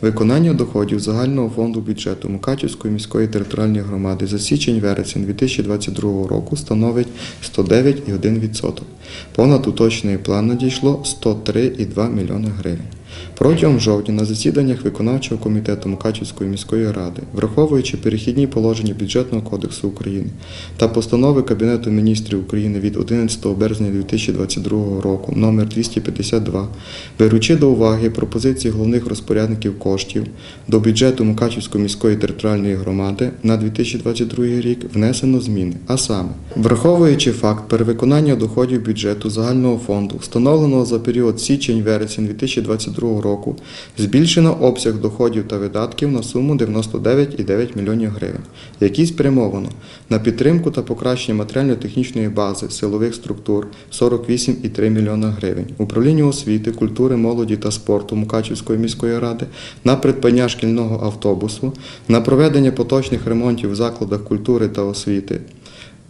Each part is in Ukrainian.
Виконання доходів загального фонду бюджету Мукачівської міської територіальної громади за січень-вересень 2022 року становить 109,1%. Понад уточний план надійшло 103,2 млн гривень. Протягом жовтня на засіданнях виконавчого комітету Мукачівської міської ради, враховуючи перехідні положення бюджетного кодексу України та постанови Кабінету міністрів України від 11 березня 2022 року номер 252, беручи до уваги пропозиції головних розпорядників коштів до бюджету Мукачівської міської територіальної громади на 2022 рік внесено зміни, а саме, враховуючи факт перевиконання доходів бюджету загального фонду, встановленого за період січень-вересень 2022 року, збільшено обсяг доходів та видатків на суму 99,9 млн гривень, які спрямовано на підтримку та покращення матеріально-технічної бази силових структур 48,3 млн гривень, управління освіти, культури, молоді та спорту Мукачівської міської ради на придбання шкільного автобусу, на проведення поточних ремонтів в закладах культури та освіти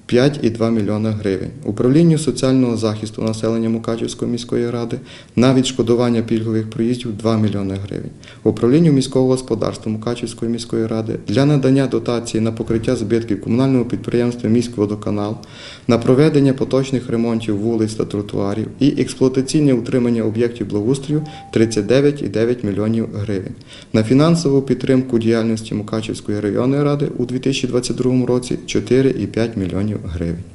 5,2 млн гривень. Управлінню соціального захисту населення Мукачівської міської ради на відшкодування пільгових проїздів 2 млн гривень. Управлінню міського господарства Мукачівської міської ради для надання дотації на покриття збитків комунального підприємства «Міськводоканал», на проведення поточних ремонтів вулиць та тротуарів і експлуатаційне утримання об'єктів благоустрою 39,9 млн гривень. На фінансову підтримку діяльності Мукачівської районної ради у 2022 році 4,5 млн гривень.